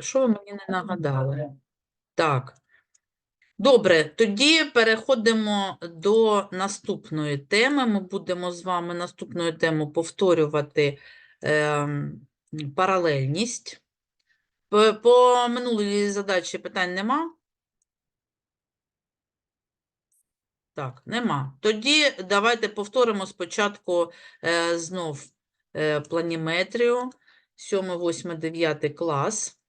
що ви мені не нагадали? Так. Добре, тоді переходимо до наступної теми. Ми будемо з вами наступною тему повторювати ем, паралельність. По, по минулій задачі питань нема? Так, нема. Тоді давайте повторимо спочатку е, знов е, планіметрію. 7, 8, 9 клас.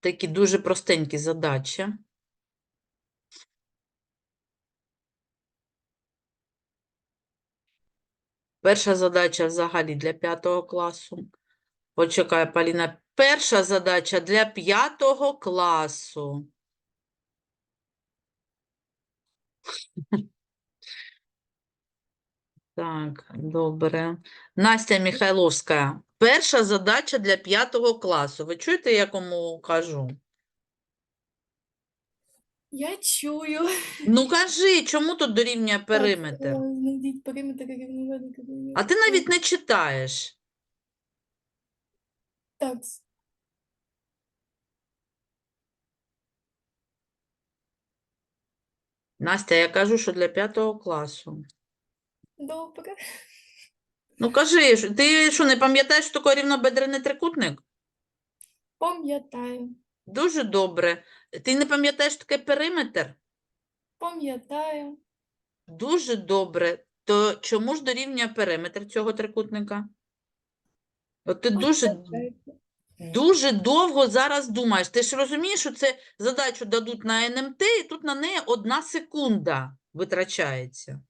Такі дуже простенькі задачі. Перша задача взагалі для 5 класу. Почекай, Поліна. Перша задача для 5 класу. Так, добре. Настя Михайловська. Перша задача для 5 класу. Ви чуєте, я кому кажу? Я чую. Ну кажи, чому тут дорівнює периметр? Е, Знайдіть периметр рівновидника. А ти навіть не читаєш. Так, Настя, я кажу, що для 5 класу. Добре. Ну кажи, ж, ти що, не пам'ятаєш, що таке рівнобедрений трикутник? Пам'ятаю. Дуже добре. Ти не пам'ятаєш що таке периметр? Пам'ятаю. Дуже добре. То чому ж дорівнює периметр цього трикутника? От ти дуже, дуже довго зараз думаєш. Ти ж розумієш, що це задачу дадуть на НМТ, і тут на неї одна секунда витрачається.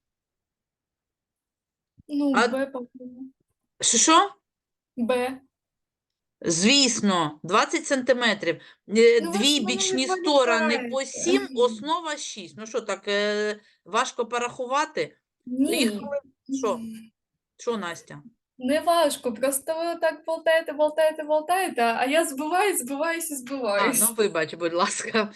Ну, А- Б, по-моєму. Що? що? Б. Звісно, 20 сантиметрів. Е, Ну, ви Дві мене бічні не сторони по пам'ятаєте. 7, основа 6. Ну що, так е, важко порахувати? Ні. Приїхали. Що? Що, Настя? Не важко, просто ви так болтаєте, болтаєте, болтаєте, а я збиваюсь, збиваюсь і А, збиваюсь. ну вибач, будь ласка.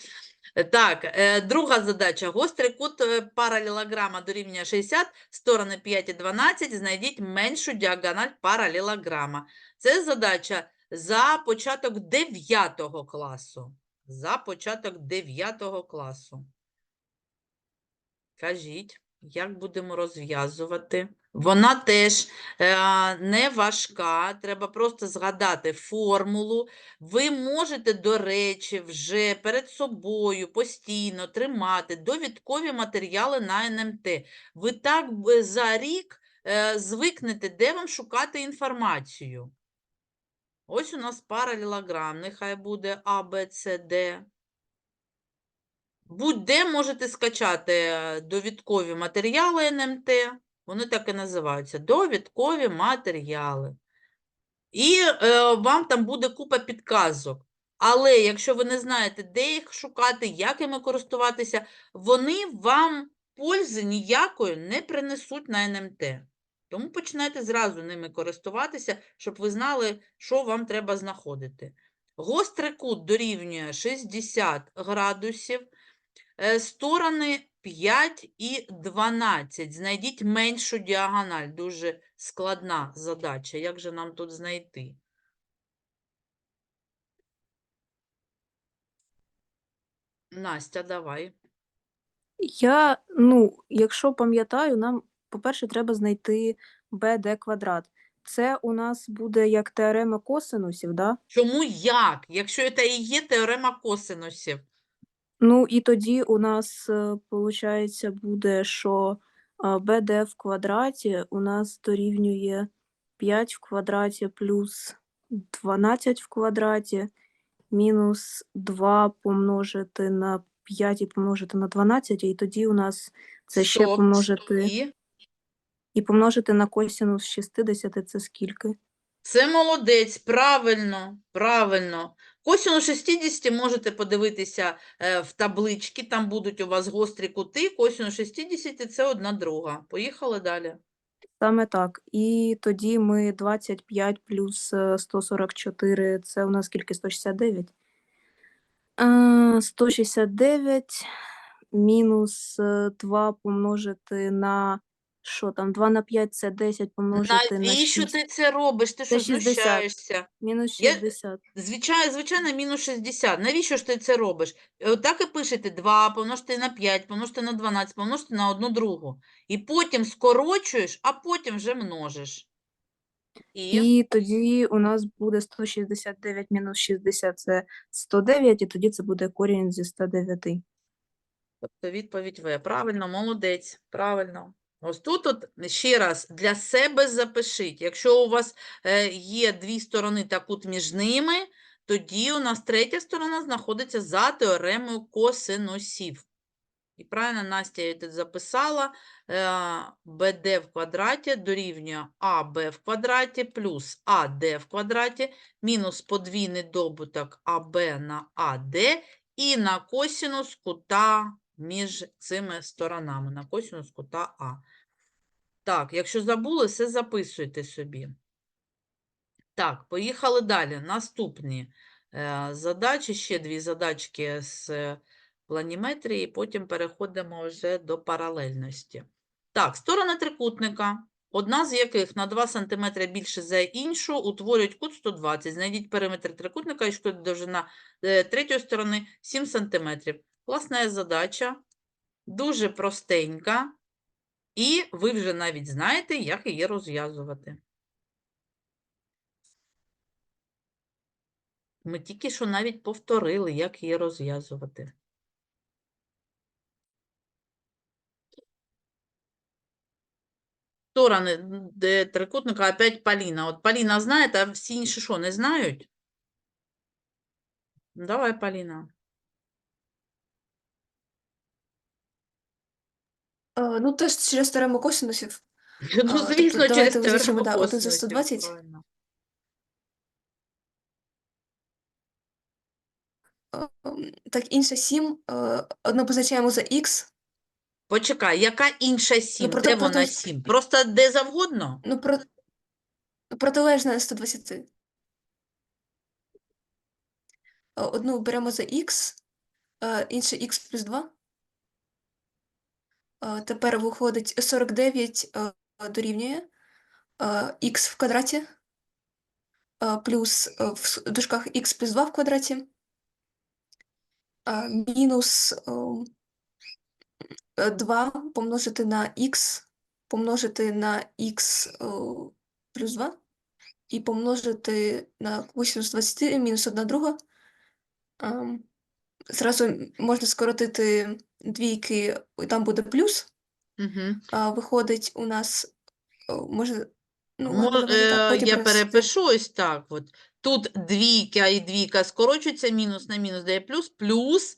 Так, е, друга задача. Гострий кут е, паралелограма дорівнює 60, сторони 5 і 12, знайдіть меншу діагональ паралелограма. Це задача за початок 9 класу. За початок 9 класу. Кажіть, як будемо розв'язувати? Вона теж е, не важка, треба просто згадати формулу. Ви можете, до речі, вже перед собою постійно тримати довідкові матеріали на НМТ. Ви так за рік е, звикнете, де вам шукати інформацію. Ось у нас паралелограм, нехай буде А, Б, С, Д. Будь-де можете скачати е, довідкові матеріали НМТ. Вони так і називаються довідкові матеріали. І е, вам там буде купа підказок. Але якщо ви не знаєте, де їх шукати, як іми користуватися, вони вам пользи ніякої не принесуть на НМТ. Тому починайте зразу ними користуватися, щоб ви знали, що вам треба знаходити. Гострий кут дорівнює 60 градусів, е, сторони 5 і 12. Знайдіть меншу діагональ. Дуже складна задача. Як же нам тут знайти? Настя, давай. Я, ну, якщо пам'ятаю, нам, по-перше, треба знайти BD квадрат. Це у нас буде як теорема косинусів, да? Чому як? Якщо це і є теорема косинусів. Ну і тоді у нас, виходить, буде, що а, BD в квадраті у нас дорівнює 5 в квадраті плюс 12 в квадраті мінус 2 помножити на 5 і помножити на 12, і тоді у нас це ще Стоп, помножити. І І помножити на косінус 60 це скільки? Це молодець, правильно, правильно. Косинус 60 можете подивитися е, в таблички, там будуть у вас гострі кути. Косинус 60 – це одна друга. Поїхали далі. Саме так. І тоді ми 25 плюс е, 144, це у нас скільки? 169? Е, 169 мінус е, 2 помножити на що там 2 на 5 це 10 помножити на Навіщо 6. ти це робиш? Ти що, 60. знущаєшся? Мінус Я- 60. Звичайно, звичайно, мінус 60. Навіщо ж ти це робиш? Е, Так і пишете 2 помножити на 5, помножити на 12, помножити на одну другу. І потім скорочуєш, а потім вже множиш. І, І тоді у нас буде 169 мінус 60 це 109, і тоді це буде корінь зі 109. тобто відповідь В. Правильно, молодець, правильно. Ось тут от ще раз для себе запишіть. Якщо у вас е, є дві сторони та кут між ними, тоді у нас третя сторона знаходиться за теоремою косинусів. І правильно Настя я тут записала. Е, БД в квадраті дорівнює АБ в квадраті плюс АД в квадраті мінус подвійний добуток АБ на АД і на косінус кута між цими сторонами, на косінус кута А. Так, якщо забули, все записуйте собі. Так, поїхали далі. Наступні е, задачі, ще дві задачки з планіметрії, потім переходимо вже до паралельності. Так, сторони трикутника, одна з яких на 2 см більше за іншу, утворюють кут 120. Знайдіть периметр трикутника, якщо довжина е, третьої сторони 7 см. Класна задача, дуже простенька, і ви вже навіть знаєте, як її розв'язувати. Ми тільки що навіть повторили, як її розв'язувати. Сторони трикутника опять Поліна. От Поліна знає, а всі інші що, не знають? Давай, Поліна. Е, Ну, теж через теорему косинусів. Ну, тобто звісно, через давайте визначимо, да, один за 120. правильно. Е, ем, Так, інше 7. Одно позначаємо за х. Почекай, яка інша 7? проте- Де вона проте- 7? Просто де завгодно? Ну, про... протилежне 120. Е, Одну беремо за х, інше х плюс 2. Е, Тепер виходить 49 е, дорівнює х в квадраті е, плюс е, в дужках х плюс 2 в квадраті е, мінус 2 помножити на х помножити на х плюс 2 і помножити на косинус 20 мінус 1 друга. Ем, Зразу можна скоротити двійки, там буде плюс. Угу. А виходить у нас о, може. Ну, Мо- давайте так, е, потім я перепишу ось так. От. Тут двійка і двійка скорочується, мінус на мінус дає плюс, плюс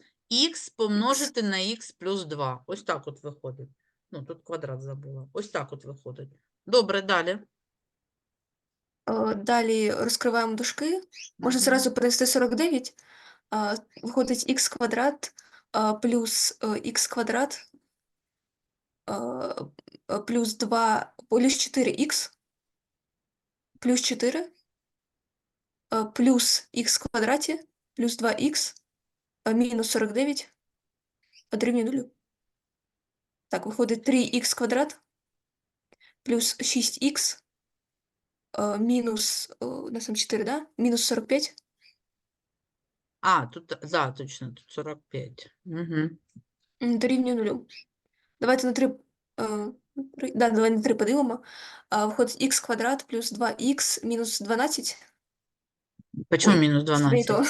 х помножити на х плюс 2. Ось так от виходить. Ну, тут квадрат забула. Ось так от виходить. Добре, далі. Е, Далі розкриваємо дужки. Можна Мгм. зразу перенести 49. а, Виходить х квадрат плюс х квадрат а, а, плюс 2 плюс 4х плюс 4 а, плюс х квадраті плюс 2х а, мінус 49 дорівнює нулю. Так, виходить 3х квадрат плюс 6х а, мінус, о, у нас там 4, да? Мінус 45 А, тут, да, точно, тут 45. Угу. Дорівнює нулю. Давайте на 3, е, три- да, давай на 3 поділимо. А, виходить х квадрат плюс 2х мінус 12. Почому мінус Не 12? то.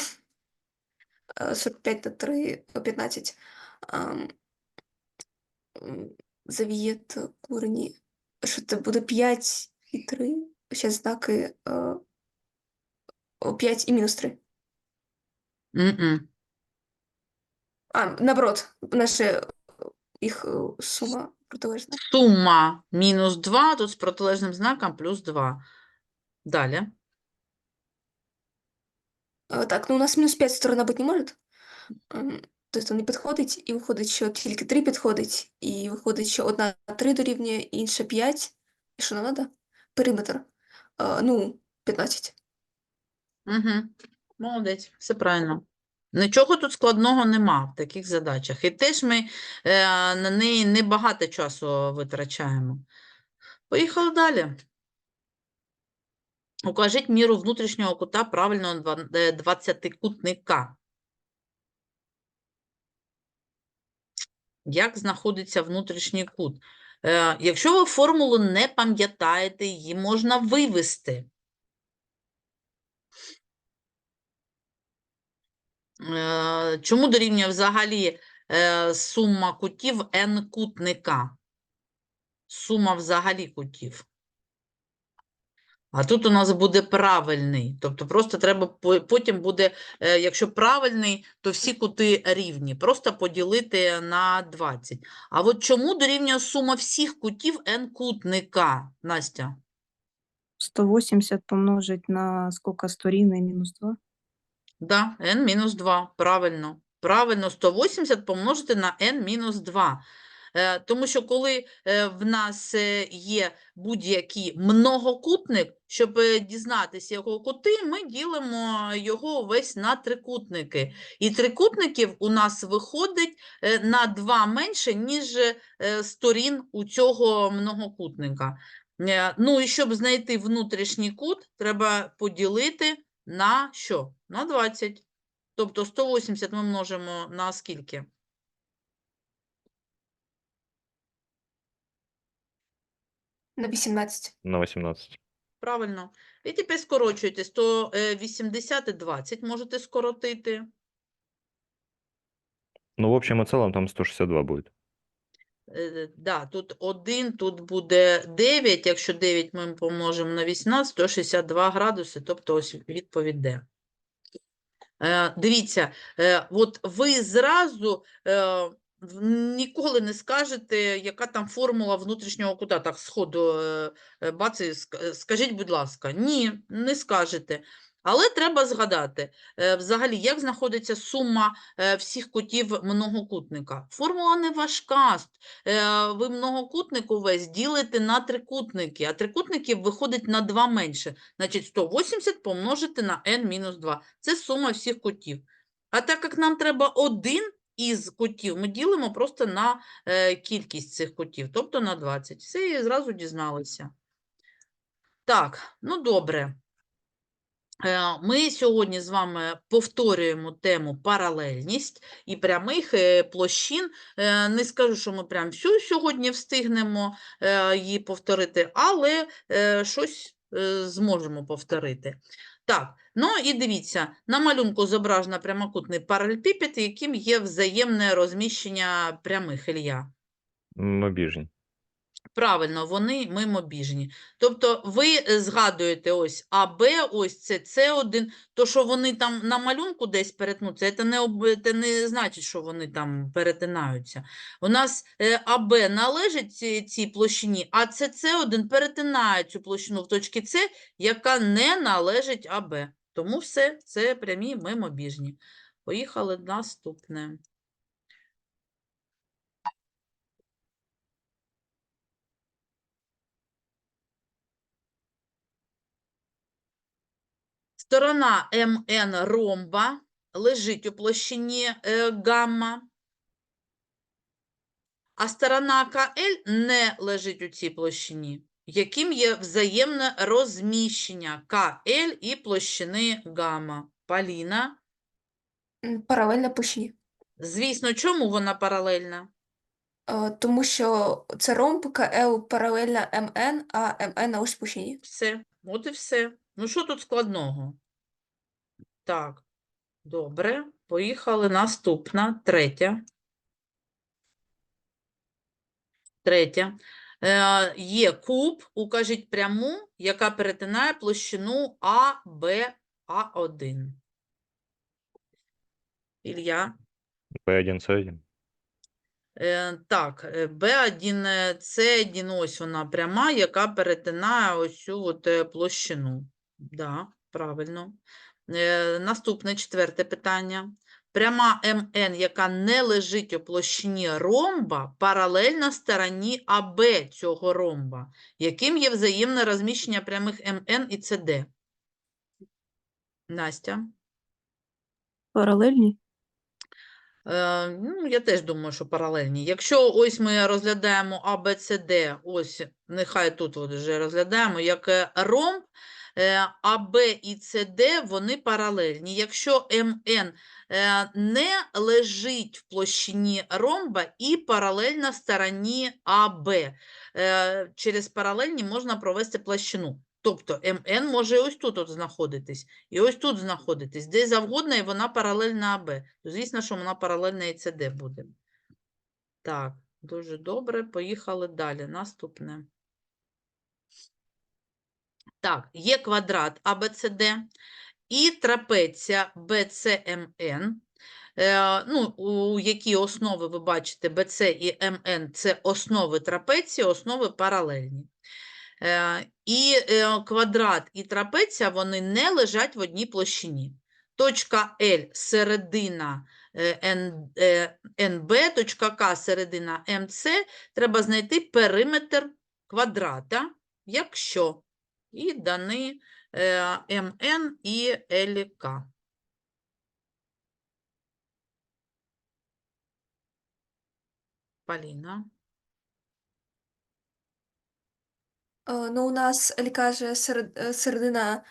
Е, 45 на 3 – 15. Ам, м, Завієт корені. Що це буде 5 і 3? Ще знаки е, о, 5 і мінус 3. Мгм. А, наоборот, наша їх е, сума протилежна. Сума мінус 2, тут з протилежним знаком плюс 2. Далі. Так, ну у нас мінус 5 сторона бути не може. Тобто не підходить, і виходить, що тільки 3 підходить, і виходить, що одна 3 дорівнює, інша 5. І що нам треба? Периметр. Ну, 15. Угу. Молодець, все правильно. Нічого тут складного нема в таких задачах. І теж ми е, на неї небагато часу витрачаємо. Поїхали далі. Укажіть міру внутрішнього кута правильного два- е, двадцятикутника. Як знаходиться внутрішній кут? Е, Якщо ви формулу не пам'ятаєте, її можна вивести. Чому дорівнює взагалі е, сума кутів n кутника? Сума взагалі кутів. А тут у нас буде правильний. Тобто просто треба потім буде, е, якщо правильний, то всі кути рівні. Просто поділити на 20. А от чому дорівнює сума всіх кутів n кутника, Настя? 180 помножить на сколько сторін і мінус 2. Да, n мінус 2, правильно. Правильно, 180 помножити на n мінус 2. Е, Тому що коли е, в нас е, є будь-який многокутник, щоб дізнатися його кути, ми ділимо його весь на трикутники. І трикутників у нас виходить на 2 менше, ніж сторін у цього многокутника. Ну і щоб знайти внутрішній кут, треба поділити на що? На 20. Тобто 180 ми множимо на скільки? На 18. На 18. Правильно. І тепер скорочуєте 180 і 20 можете скоротити. Ну, в общем и целом там 162 будет. Е, Да, тут 1, тут буде 9. Якщо 9 ми помножимо на 18, 162 градуси, тобто ось відповідь Д. Е, Дивіться, е, от ви зразу ніколи не скажете, яка там формула внутрішнього кута. Так, сходу, е, скажіть, будь ласка. Ні, не скажете. Але треба згадати, е, взагалі, як знаходиться сума е, всіх кутів многокутника. Формула не важка. е, Ви многокутник увесь ділите на трикутники, а трикутників виходить на 2 менше. Значить, 180 помножити на n-2. Це сума всіх кутів. А так як нам треба один із кутів, ми ділимо просто на кількість цих кутів, тобто на 20. Все, і зразу дізналися. Так, ну добре. Е, Ми сьогодні з вами повторюємо тему паралельність і прямих е, площин. Е, Не скажу, що ми прям всю сьогодні встигнемо її повторити, але щось зможемо повторити. Так, ну і дивіться, на малюнку зображено прямокутний паралелепіпед, яким є взаємне розміщення прямих Ілля. Мобіжні. Правильно, вони мимобіжні. Тобто ви е, згадуєте ось АБ, ось це С1, то що вони там на малюнку десь перетнуться, це не, це не значить, що вони там перетинаються. У нас е, АБ належить цій, площині, а це С1 перетинає цю площину в точці С, яка не належить АБ. Тому все, це прямі мимобіжні. Поїхали наступне. Сторона МН ромба лежить у площині е, гамма, а сторона КЛ не лежить у цій площині. Яким є взаємне розміщення КЛ і площини гамма? Поліна. М, Паралельно площині. Звісно, чому вона паралельна? Е, Тому що це ромб КЛ паралельно МН, а МН на ось площині. Все, от і все. Ну, що тут складного? Так, добре. Поїхали. Наступна, третя. Третя. Е, є куб, укажіть пряму, яка перетинає площину А, Б, А1. Ілля. P1, C1. Е, так, е, Б1, е, С1, ось вона пряма, яка перетинає ось цю от е, площину. Да, правильно. Е, наступне четверте питання. Пряма МН, яка не лежить у площині ромба, паралельна стороні АБ цього ромба, яким є взаємне розміщення прямих МН і СД. Настя. Паралельні? Е, ну, я теж думаю, що паралельні. Якщо ось ми розглядаємо А, Б, С, Д, ось нехай тут от вже розглядаємо, як е, ромб, А, Б і С, Д, вони паралельні. Якщо МН е, не лежить в площині ромба і паралельна стороні АБ, е, через паралельні можна провести площину. Тобто МН може ось тут от знаходитись, і ось тут знаходитись, де завгодно, і вона паралельна АБ. Звісно, що вона паралельна і СД буде. Так, дуже добре. Поїхали далі. Наступне. Так, є квадрат АБЦД і трапеція BCMN. Е, ну, у які основи ви бачите BC і MN – це основи трапеції, основи паралельні. Е, І е, квадрат і трапеція вони не лежать в одній площині. Точка L – середина NB, точка К – середина МЦ. Треба знайти периметр квадрата, якщо і дані е, МН і ЛК. Поліна. Ну, у нас Ель каже серед, е, середина,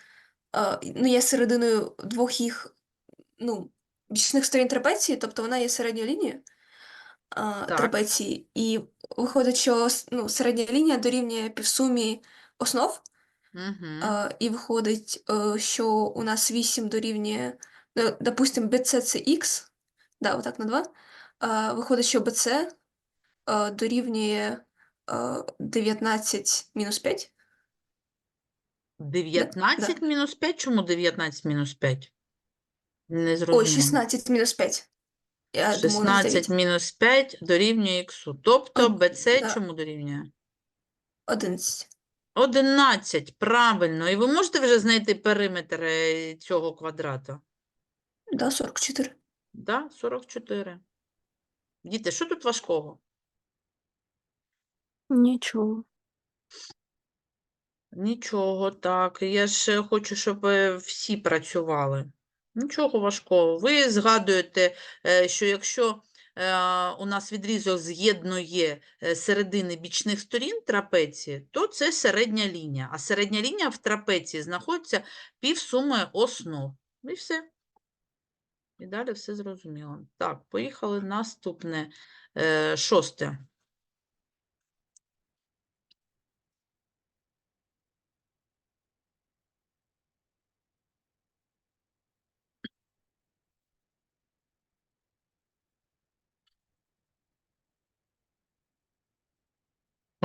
е, ну, є серединою двох їх ну, бічних сторін трапеції, тобто вона є середньою лінією трапеції. І виходить, що ну, середня лінія дорівнює півсумі основ. Угу. Е, І виходить, е, що у нас 8 дорівнює, ну, допустимо, BC це X, да, отак на 2. Е, Виходить, що BC е, дорівнює е, 19 мінус 5. 19 мінус 5? Чому 19 мінус 5? Не Ой, зрозуміло. 16 мінус 5. Я думаю, у нас 16 9. мінус 5 дорівнює х. Тобто Од- BC да. чому дорівнює? 11. 11, правильно. І ви можете вже знайти периметр е, цього квадрата? Да, 44. Да, 44. Діти, що тут важкого? Нічого. Нічого, так. Я ж хочу, щоб е, всі працювали. Нічого важкого. Ви згадуєте, е, що якщо у нас відрізок з'єднує е, середини бічних сторін трапеції, то це середня лінія. А середня лінія в трапеції знаходиться півсуми основ. І все. І далі все зрозуміло. Так, поїхали наступне, е, шосте.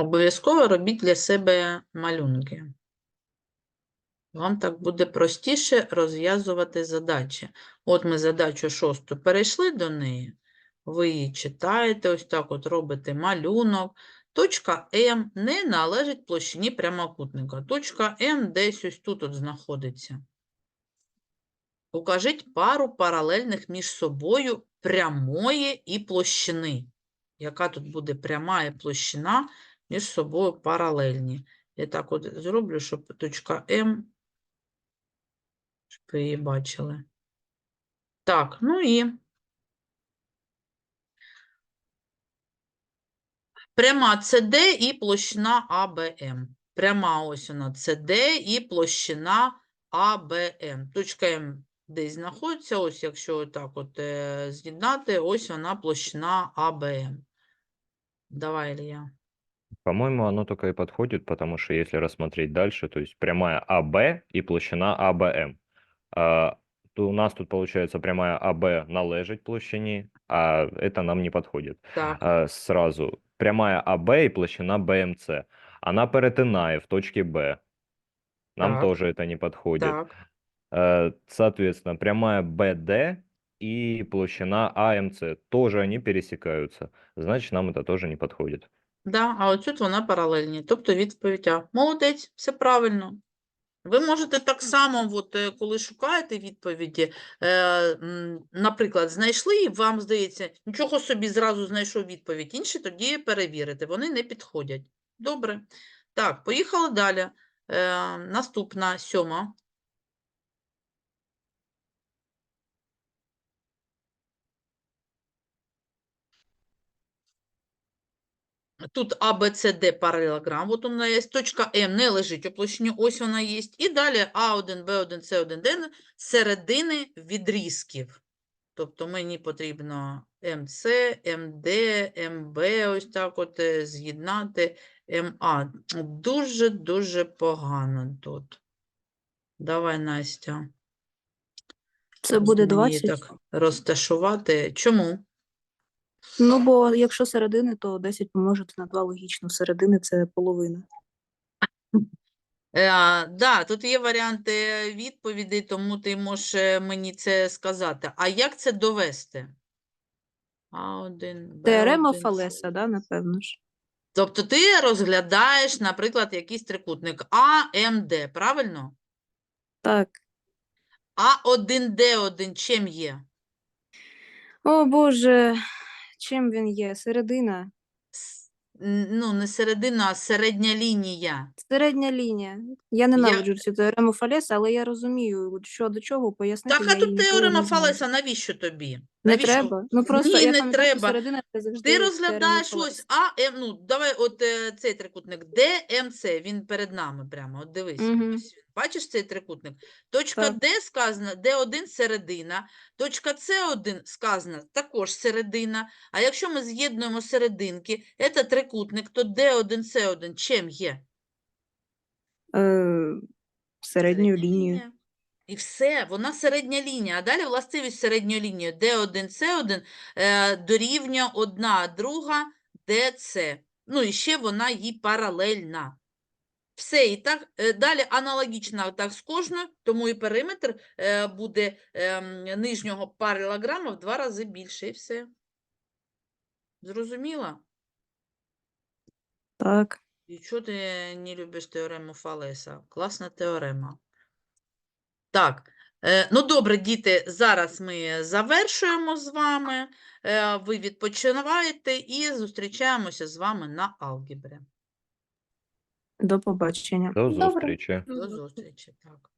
Обов'язково робіть для себе малюнки. Вам так буде простіше розв'язувати задачі. От ми задачу шосту перейшли до неї. Ви її читаєте, ось так от робите малюнок. Точка М не належить площині прямокутника. Точка М десь ось тут от знаходиться. Укажіть пару паралельних між собою прямої і площини. Яка тут буде пряма і площина між собою паралельні. Я так от зроблю, щоб точка М, щоб ви її бачили. Так, ну і пряма CD і площина АБМ. Пряма ось вона CD і площина АБМ. Точка М десь знаходиться, ось якщо так от з'єднати, ось вона площина АБМ. Давай, Ілля. По-моему, оно только и подходит, потому что если рассмотреть дальше, то есть прямая АБ и площина АБМ. А, то у нас тут получается прямая АБ належить площині, а это нам не подходит. Так, А, сразу. Прямая АБ и площина БМЦ. Она перетинає в точке Б. Нам Так. тоже это не подходит. так. Э, Соответственно, прямая БД и площина АМЦ тоже они пересекаются. Значит, нам это тоже не подходит. Да, а от тут вона паралельні. Тобто відповідь А. Молодець, все правильно. Ви можете так само, от, е, коли шукаєте відповіді, е, наприклад, знайшли, і вам здається, нічого собі зразу знайшов відповідь. Інші тоді перевірите, вони не підходять. Добре. Так, поїхали далі. Е, наступна сьома. Тут А, Б, С, Д паралелограм. От вона є. Точка М не лежить у площині, ось вона є. І далі А1, Б1, С1, Д середини відрізків. Тобто мені потрібно МС, МД, МБ, ось так от е, з'єднати МА. Дуже-дуже погано тут. Давай, Настя. Це буде 20. так розташувати. Чому? Ну, бо якщо середини, то 10 помножити на 2 логічно. Середини це половина. Е, да, тут є варіанти відповідей, тому ти можеш е, мені це сказати. А як це довести? А1, Теорема Б1, Фалеса, да, напевно ж. Тобто ти розглядаєш, наприклад, якийсь трикутник АМД, правильно? Так. А1Д1 чим є? О Боже, чим він є? Середина. С- н- Ну, не середина, а середня лінія. Середня лінія. Я ненавиджу цю теорему Фалеса, але я розумію, що до чого пояснити. Так, я а тут теорема знаю. Фалеса, навіщо тобі? Не Навіщо? треба. Ну просто Ні, я не пам'ятаю, що треба. середина це завжди Ти розглядаєш ось А, М, ну, давай от е, цей трикутник ДМЦ, він перед нами прямо, от дивись. Мгм. ось він. Бачиш цей трикутник? Точка Так. Д сказано, Д1 середина, точка С1 сказано також середина. А якщо ми з'єднуємо серединки, це трикутник, то Д1, С1 чим є? Е, середньою лінією. лінія. І все, вона середня лінія. А далі властивість середньої лінії D1, C1 е, дорівнює одна друга DC. Ну і ще вона їй паралельна. Все, і так, е, далі аналогічно так з кожною, тому і периметр е, буде ем, нижнього паралелограма в два рази більше, і все. Зрозуміла? Так. І чого ти не любиш теорему Фалеса? Класна теорема. Так, е, ну добре, діти, зараз ми завершуємо з вами. Е, ви відпочиваєте і зустрічаємося з вами на алгебрі. До побачення. До зустрічі. До зустрічі. Так.